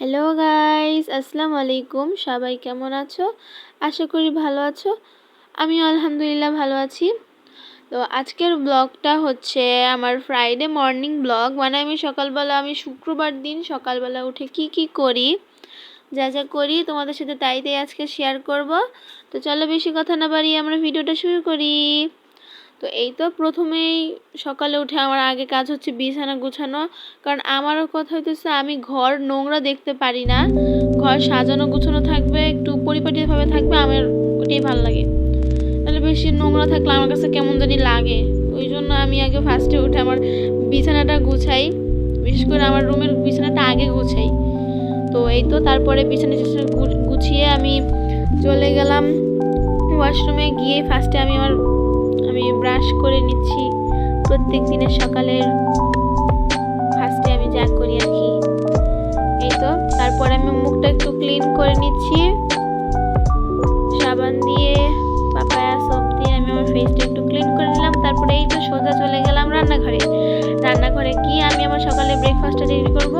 Hello guys আসসালামু আলাইকুম সবাই কেমন আছো? আশা করি ভালো আছো। আমি আলহামদুলিল্লাহ ভালো আছি। তো আজকের ব্লগটা হচ্ছে আমার ফ্রাইডে মর্নিং ব্লগ মানে আমি সকালবেলা, আমি শুক্রবার দিন সকালবেলা উঠে কি কি করি, যা যা করি তোমাদের সাথে তাই তাই আজকে শেয়ার করব। তো চলো বেশি কথা না বাড়িয়ে আমরা ভিডিওটা শুরু করি। তো এই তো প্রথমেই সকালে উঠে আমার আগে কাজ হচ্ছে বিছানা গুছানো। কারণ আমারও কথা হইতেছে আমি ঘর নোংরা দেখতে পারি না। ঘর সাজানো গুছানো থাকবে, একটু পরিপাটিভাবে থাকবে, আমার ওটাই ভালো লাগে। তাহলে বেশি নোংরা থাকলে আমার কাছে কেমন জানি লাগে। ওই জন্য আমি আগে ফার্স্টে উঠে আমার বিছানাটা গুছাই। বিশেষ করে আমার রুমের বিছানাটা আগে গুছাই। তো এই তো তারপরে বিছানা গুছিয়ে আমি চলে গেলাম। ওয়াশরুমে গিয়ে ফার্স্টে আমি আমার আমি ব্রাশ করে নিচ্ছি। প্রত্যেক দিনের সকালের ফার্স্টে আমি যা করি আর কি। এই তো, তারপরে আমি মুখটা একটু ক্লিন করে নিচ্ছি। সাবান দিয়ে, পাপায়া সব দিয়ে আমি আমার ফেসটা একটু ক্লিন করে নিলাম। তারপরে এই তো সোজা চলে গেলাম রান্নাঘরে। রান্নাঘরে গিয়ে আমি আমার সকালে ব্রেকফাস্টটা রেডি করব?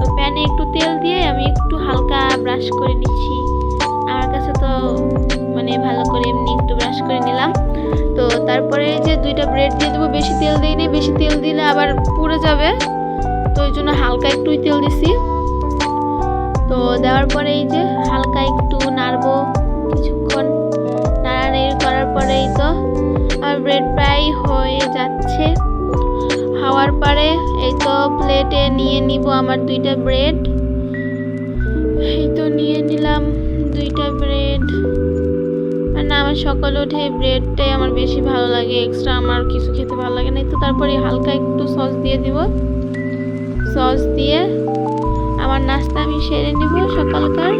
তো প্যানে একটু তেল দিয়ে আমি একটু হালকা ব্রাশ করে নিচ্ছি। আমার কাছে তো মানে ভালো করে এমনি একটু ব্রাশ করে নিলাম। তো তারপরে যে দুইটা ব্রেড দিয়ে দেবো, বেশি তেল দিইনি বেশি তেল দিলে আবার পুড়ে যাবে। তো ওই জন্য হালকা একটুই তেল দিছি। তো দেওয়ার পরে এই যে হালকা একটু নাড়বো কিছুক্ষণ। নাড়ানাড়ি করার পরেই তো আমার ব্রেড প্রায় হয়ে যাচ্ছে। হওয়ার পরে এই তো প্লেটে নিয়ে নিব আমার দুইটা ব্রেড এই তো নিয়ে নিলাম দুইটা ব্রেড আমার সকালে উঠে ব্রেডটাই আমার বেশি ভালো লাগে এক্সট্রা আমার কিছু খেতে ভালো লাগে না। তো তারপরে হালকা একটু সস দিয়ে দিব। সস দিয়ে আমার নাস্তা আমি সেরে নিব সকালকার।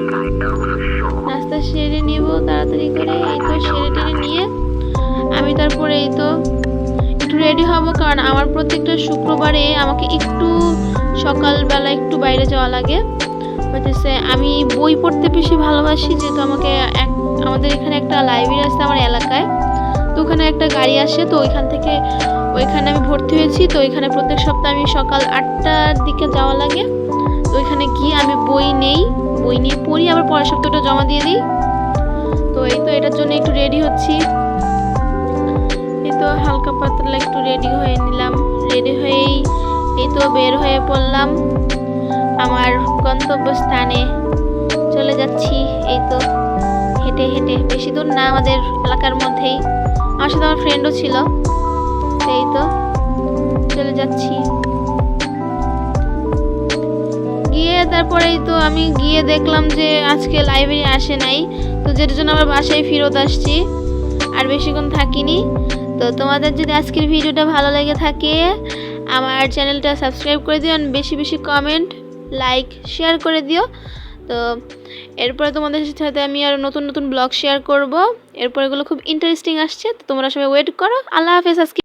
নাস্তা সেরে নিব তাড়াতাড়ি করে, এই তো সেরে টেরে নিয়ে আমি তারপরে এই তো একটু রেডি হব, কারণ আমার প্রত্যেকটা শুক্রবারে আমাকে একটু সকালবেলা একটু বাইরে যাওয়া লাগে। হইতেছে আমি বই পড়তে বেশি ভালোবাসি যেহেতু আমাকে এক, আমাদের এখানে একটা লাইব্রেরি আছে আমার এলাকায়। তো ওখানে একটা গাড়ি আসে, তো ওইখান থেকে, ওইখানে আমি ভর্তি হয়েছি। তো ওইখানে প্রত্যেক সপ্তাহে আমি সকাল আটটার দিকে যাওয়া লাগে। তো ওইখানে গিয়ে আমি বই নেই, বই নিয়ে পড়ি, আবার পরের সপ্তাহটা জমা দিয়ে দিই। তো এই তো এটার জন্য একটু রেডি হচ্ছি। এই তো হালকা পাতলা একটু রেডি হয়ে নিলাম। রেডি হয়েই এই তো বের হয়ে পড়লাম। আমার গন্তব্যস্থানে চলে যাচ্ছি। এই তো হেঁটে হেঁটে। বেশি দূর না আমাদের এলাকার মধ্যেই। আমার সাথে আমার ফ্রেন্ডও ছিল। এই তো চলে যাচ্ছি। গিয়ে তারপরেই তো আমি গিয়ে দেখলাম যে আজকে লাইব্রেরি আসে নাই। তো যেটার জন্য আমার বাসায় ফেরত আসছি। আর বেশিক্ষণ থাকিনি। তো তোমাদের যদি আজকের ভিডিওটা ভালো লেগে থাকে, আমার চ্যানেলটা সাবস্ক্রাইব করে দিও। বেশি বেশি কমেন্ট লাইক শেয়ার করে দিও। তো এরপরে তোমাদের সাথে আমি আর নতুন নতুন ব্লগ শেয়ার করব। এরপর এগুলো খুব ইন্টারেস্টিং আসছে, তো তোমরা সবাই ওয়েট করো। আল্লাহ হাফেজ, আজকে